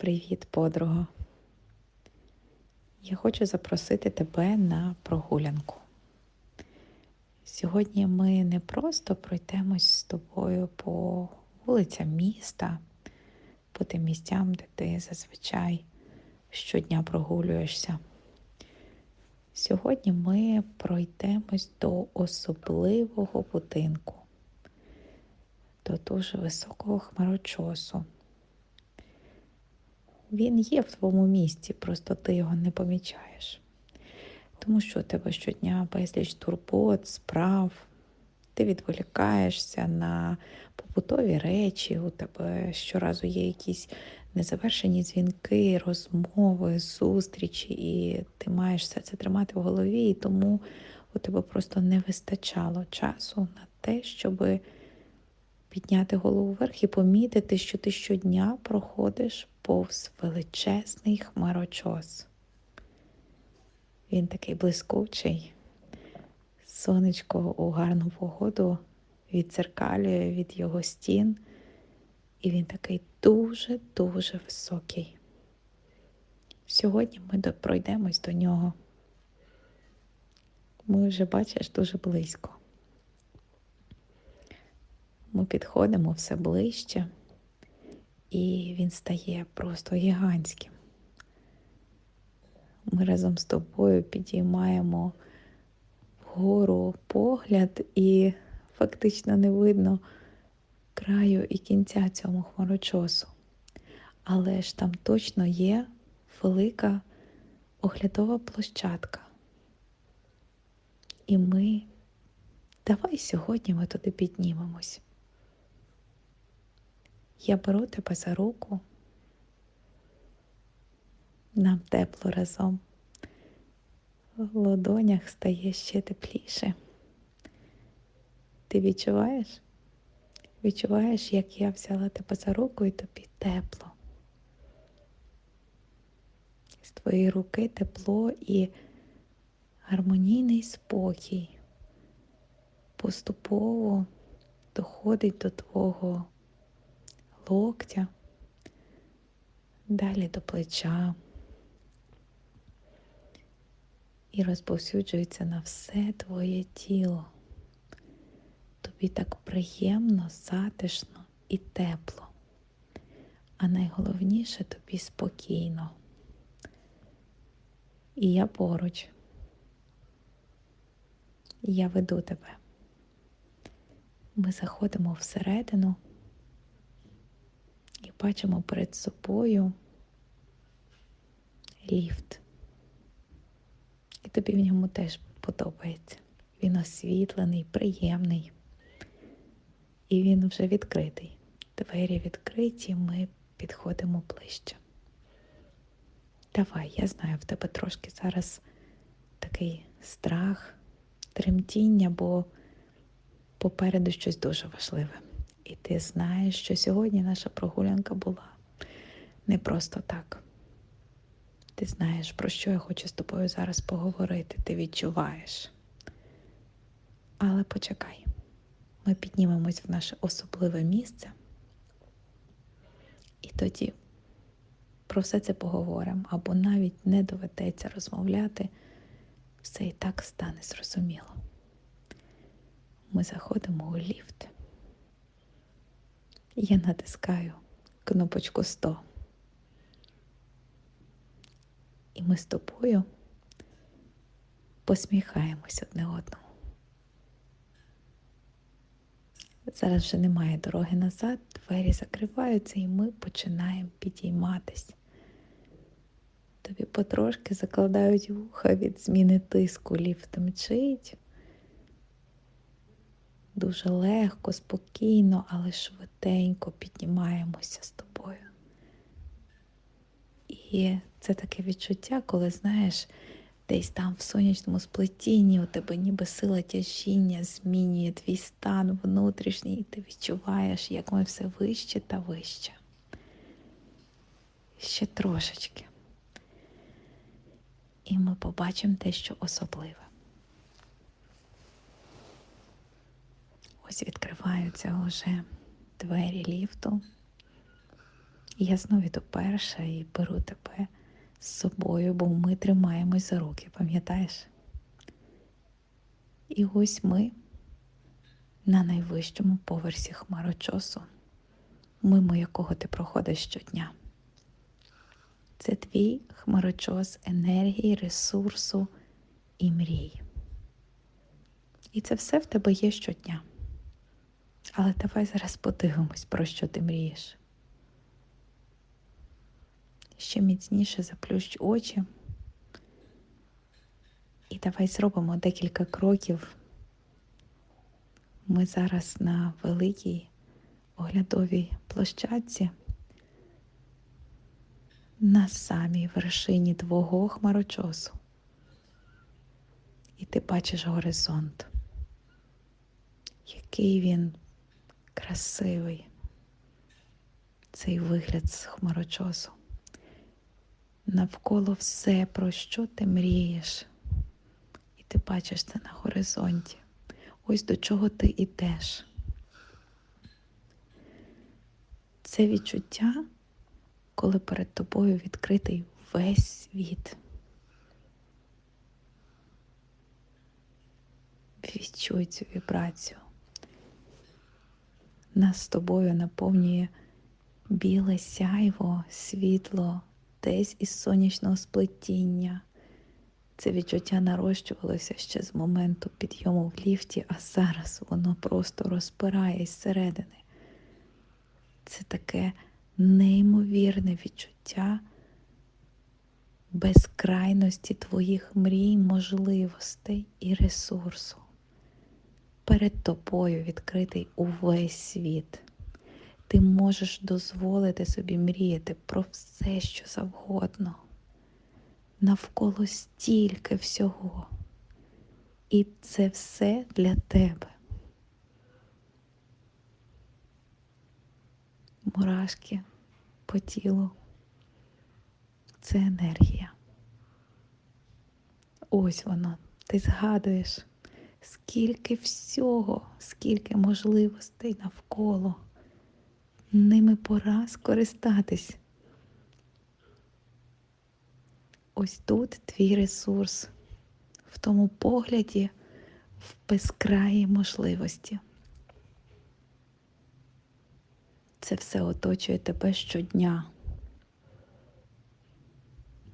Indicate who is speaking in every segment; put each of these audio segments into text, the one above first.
Speaker 1: Привіт, подруга. Я хочу запросити тебе на прогулянку. Сьогодні ми не просто пройдемось з тобою по вулицям міста, по тим місцям, де ти зазвичай щодня прогулюєшся. Сьогодні ми пройдемось до особливого будинку, до дуже високого хмарочосу. Він є в твоєму місці, просто ти його не помічаєш. Тому що у тебе щодня безліч турбот, справ, ти відволікаєшся на побутові речі, у тебе щоразу є якісь незавершені дзвінки, розмови, зустрічі, і ти маєш все це тримати в голові, і тому у тебе просто не вистачало часу на те, щоби підняти голову вверх і помітити, що ти щодня проходиш повз величезний хмарочос. Він такий блискучий, сонечко у гарну погоду відзеркалює від його стін, і він такий дуже-дуже високий. Сьогодні ми пройдемось до нього. Ми вже бачиш дуже близько. Ми підходимо все ближче, і він стає просто гігантським. Ми разом з тобою підіймаємо вгору погляд, і фактично не видно краю і кінця цьому хмарочосу. Але ж там точно є велика оглядова площадка. І ми давай сьогодні ми туди піднімемось. Я беру тебе за руку. Нам тепло разом. В ладонях стає ще тепліше. Ти відчуваєш? Відчуваєш, як я взяла тебе за руку і тобі тепло. З твоєї руки тепло і гармонійний спокій поступово доходить до твого локтя, далі до плеча і розповсюджується на все твоє тіло. Тобі так приємно, затишно і тепло. А найголовніше тобі спокійно. І я поруч. Я веду тебе. Ми заходимо всередину бачимо перед собою ліфт. І тобі в ньому теж подобається. Він освітлений, приємний. І він вже відкритий. Двері відкриті, ми підходимо ближче. Давай, я знаю, в тебе трошки зараз такий страх, тремтіння, бо попереду щось дуже важливе. І ти знаєш, що сьогодні наша прогулянка була не просто так. Ти знаєш, про що я хочу з тобою зараз поговорити, ти відчуваєш. Але почекай, ми піднімемось в наше особливе місце, і тоді про все це поговоримо, або навіть не доведеться розмовляти, все і так стане зрозуміло. Ми заходимо у ліфт. Я натискаю кнопочку 100. І ми з тобою посміхаємось одне одному. Зараз вже немає дороги назад, двері закриваються, і ми починаємо підійматись. Тобі потрошки закладають вуха від зміни тиску, ліфт мчить. Дуже легко, спокійно, але швиденько піднімаємося з тобою. І це таке відчуття, коли знаєш, десь там в сонячному сплетінні у тебе ніби сила тяжіння змінює твій стан внутрішній, і ти відчуваєш, як ми все вище та вище. Ще трошечки. І ми побачимо дещо особливе. Ось відкриваються вже двері ліфту. І я знову йду перша і беру тебе з собою, бо ми тримаємось за руки, пам'ятаєш? І ось ми на найвищому поверсі хмарочосу, мимо якого ти проходиш щодня. Це твій хмарочос енергії, ресурсу і мрій. І це все в тебе є щодня. Але давай зараз подивимось, про що ти мрієш. Ще міцніше заплющ очі. І давай зробимо декілька кроків. Ми зараз на великій оглядовій площадці на самій вершині твого хмарочосу. І ти бачиш горизонт, який він красивий, цей вигляд з хмарочосу. Навколо все, про що ти мрієш, і ти бачиш це на горизонті. Ось до чого ти йдеш. Це відчуття, коли перед тобою відкритий весь світ. Відчуй цю вібрацію. Нас з тобою наповнює біле сяйво, світло, десь із сонячного сплетіння. Це відчуття нарощувалося ще з моменту підйому в ліфті, а зараз воно просто розпирає зсередини. Це таке неймовірне відчуття безкрайності твоїх мрій, можливостей і ресурсу. Перед тобою відкритий увесь світ. Ти можеш дозволити собі мріяти про все, що завгодно. Навколо стільки всього. І це все для тебе. Мурашки по тілу. Це енергія. Ось воно. Ти згадуєш, скільки всього, скільки можливостей навколо. Ними пора скористатись. Ось тут твій ресурс, в тому погляді, в безкраї можливості. Це все оточує тебе щодня.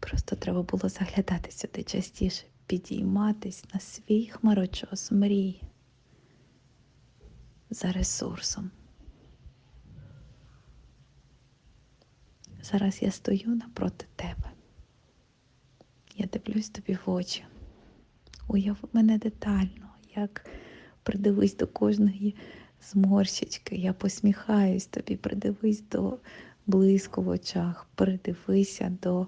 Speaker 1: Просто треба було заглядати сюди частіше, підійматись на свій хмарочос мрій за ресурсом. Зараз я стою напроти тебе. Я дивлюсь тобі в очі. Уяви мене детально, як придивись до кожної зморщички. Я посміхаюсь тобі, придивись до блиску в очах, придивися до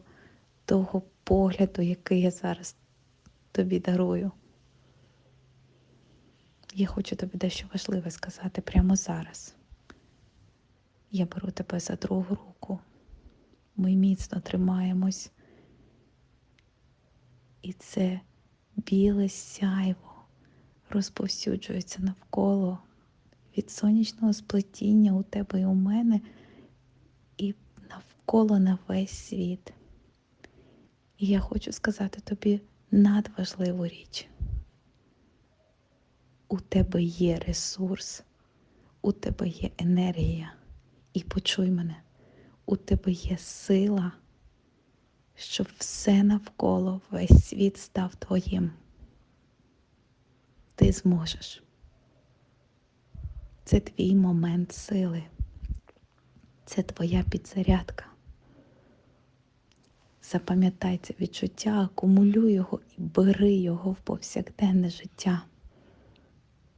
Speaker 1: того погляду, який я зараз тобі дарую. Я хочу тобі дещо важливе сказати прямо зараз. Я беру тебе за другу руку. Ми міцно тримаємось. І це біле сяйво розповсюджується навколо від сонячного сплетіння у тебе і у мене, і навколо на весь світ. І я хочу сказати тобі надважливу річ. У тебе є ресурс, у тебе є енергія. І почуй мене, у тебе є сила, щоб все навколо весь світ став твоїм. Ти зможеш. Це твій момент сили. Це твоя підзарядка. Запам'ятай це відчуття, акумулюй його і бери його в повсякденне життя.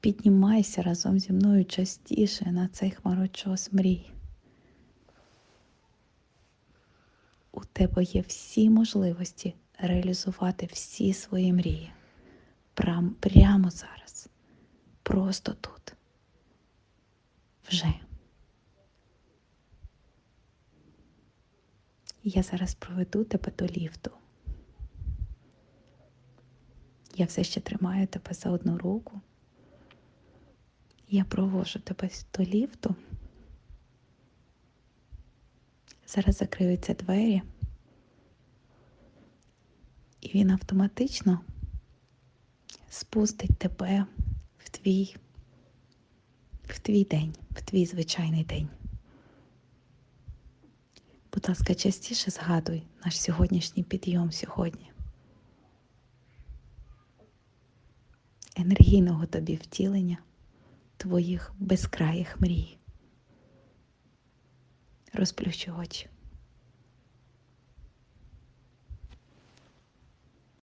Speaker 1: Піднімайся разом зі мною частіше на цей хмарочос мрій. У тебе є всі можливості реалізувати всі свої мрії. Прямо зараз. Просто тут. Вже. Я зараз проведу тебе до ліфту. Я все ще тримаю тебе за одну руку. Я провожу тебе до ліфту. Зараз закриються двері, і він автоматично спустить тебе в твій, в твій день, в твій звичайний день. Будь ласка, частіше згадуй наш сьогоднішній підйом сьогодні. Енергійного тобі втілення твоїх безкраїх мрій. Розплющу очі.